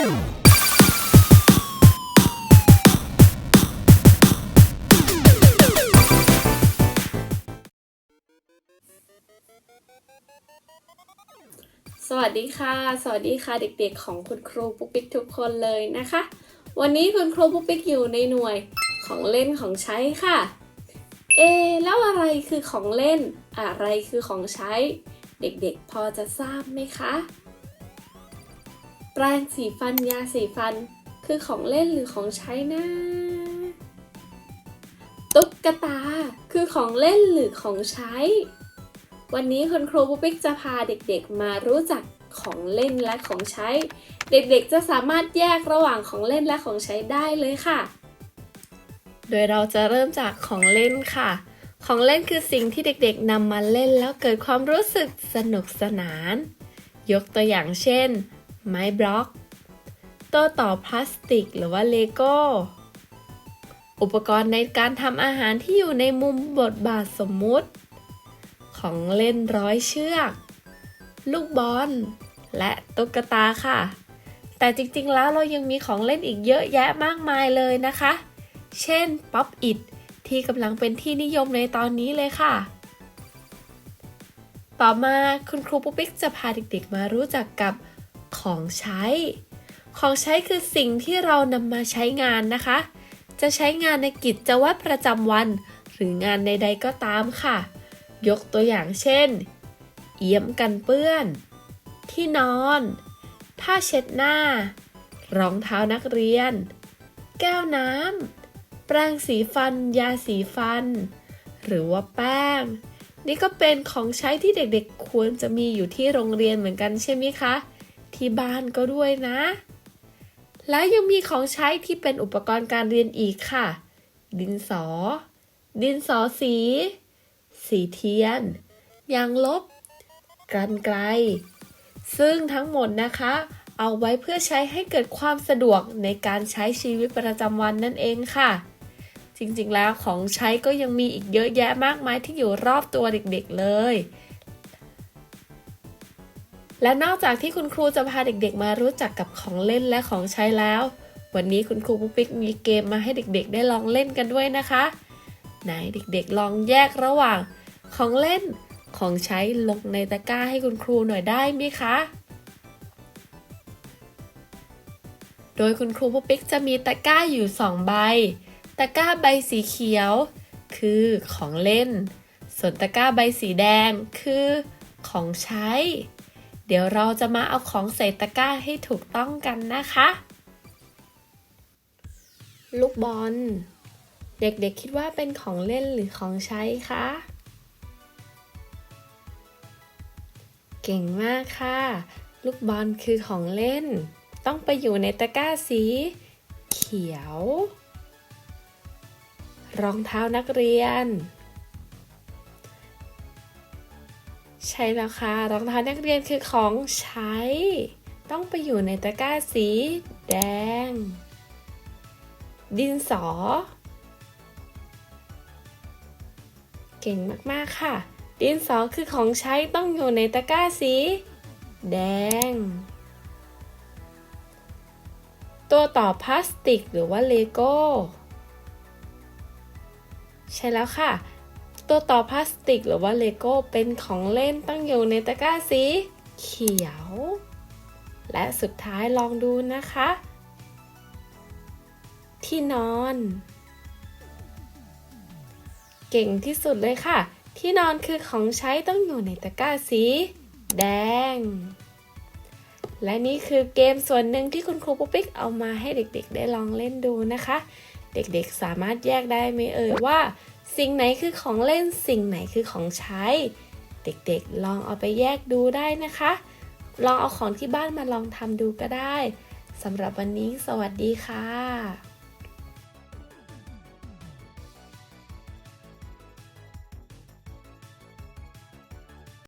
สวัสดีค่ะ สวัสดีค่ะเด็กๆ ของคุณครูปุ๊กปิ๊กทุกคนเลยนะคะ วันนี้คุณครูปุ๊กปิ๊กอยู่ในหน่วยของเล่นของใช้ค่ะ เอ แล้วอะไรคือของเล่น อะไรคือของใช้ เด็กๆ พอจะทราบไหมคะ แปรงสีฟันยาสีฟัน คือของเล่นหรือของใช้นะ ตุ๊กตา คือของเล่นหรือของใช้ วันนี้คุณครูปุ๊กปิ๊กจะพาเด็กๆมารู้จักของเล่นและของใช้ เด็กๆจะสามารถแยกระหว่างของเล่นและของใช้ได้เลยค่ะ โดยเราจะเริ่มจากของเล่นค่ะ ของเล่นคือสิ่งที่เด็กๆนำมาเล่นแล้วเกิดความรู้สึกสนุกสนาน ยกตัวอย่างเช่น ไม้บล็อก โต้ต่อพลาสติกหรือว่าเลโก้ อุปกรณ์ในการทำอาหารที่อยู่ในมุมบทบาทสมมุติ ของเล่นร้อยเชือก ลูกบอล และตุ๊กตาค่ะ แต่จริงๆแล้วเรายังมีของเล่นอีกเยอะแยะมากมายเลยนะคะ เช่นป๊อปอิดที่กำลังเป็นที่นิยมในตอนนี้เลยค่ะ ต่อมาคุณครูปุ๊กปิ๊กจะพาเด็กๆมารู้จักกับ ของใช้ ของใช้คือสิ่งที่เรานำมาใช้งานนะคะ จะใช้งานในกิจวัตรประจำวัน หรืองานใดๆก็ตามค่ะ ยกตัวอย่างเช่น เอี้ยมกันเปื้อน ที่นอน ผ้าเช็ดหน้า รองเท้านักเรียน แก้วน้ำ แปรงสีฟัน ยาสีฟัน หรือว่าแป้งนี่ก็เป็นของใช้ที่เด็กๆ ควรจะมีอยู่ที่โรงเรียนเหมือนกันใช่ไหมคะ ที่บ้านก็ด้วยนะ แล้วยังมีของใช้ที่เป็นอุปกรณ์การเรียนอีกค่ะ ดินสอ ดินสอสี สีเทียน ยางลบ กันไกล ซึ่งทั้งหมดนะคะ เอาไว้เพื่อใช้ให้เกิดความสะดวกในการใช้ชีวิตประจำวันนั่นเองค่ะจริงๆ แล้วของใช้ก็ยังมีอีกเยอะแยะมากมายที่อยู่รอบตัวเด็กๆ เลย และนอกจากที่คุณครูจะพาเด็กๆ มารู้จักกับของเล่นและของใช้แล้ว วันนี้คุณครูปุ๊กปิ๊กมีเกมมาให้เด็กๆ ได้ลองเล่นกันด้วยนะคะ ไหนเด็กๆ ลองแยกระหว่างของเล่นของใช้ลงในตะกร้าให้คุณครูหน่อยได้ไหมคะ โดยคุณครูปุ๊กปิ๊กจะมีตะกร้าอยู่ 2 ใบ ตะกร้าใบสีเขียว คือของเล่น ส่วนตะกร้าใบสีแดงคือของใช้ เดี๋ยวเราจะมาเอาของใส่ตะกร้าให้ถูกต้องกันนะคะ ลูกบอล เด็กๆคิดว่าเป็นของเล่นหรือของใช้คะ เก่งมากค่ะ ลูกบอลคือของเล่น ต้องไปอยู่ในตะกร้าสีเขียว รองเท้านักเรียน ใช่แล้วค่ะรองเท้านักเรียนคือของใช้ ต้องไปอยู่ในตะกร้าสีแดง ดินสอ เก่งมากๆค่ะ ดินสอคือของใช้ต้องอยู่ในตะกร้าสี แดง ตัวต่อพลาสติกหรือว่าเลโก้ ใช่แล้วค่ะ ตัวต่อพลาสติกหรือว่าเลโก้เป็นของเล่นต้องอยู่ในตะกร้าสีเขียว และสุดท้ายลองดูนะคะ ที่นอน เก่งที่สุดเลยค่ะ ที่นอนคือของใช้ต้องอยู่ในตะกร้าสี แดง และนี่คือเกมส่วนหนึ่งที่คุณครูปุ๊กปิ๊กเอามาให้เด็กๆ ได้ลองเล่นดูนะคะ เด็กๆสามารถแยกได้ไหมเอ่ยว่า สิ่งไหนคือของเล่น สิ่งไหนคือของใช้ เด็กๆ ลองเอาไปแยกดูได้นะคะ ลองเอาของที่บ้านมาลองทำดูก็ได้สำหรับวันนี้สวัสดีค่ะ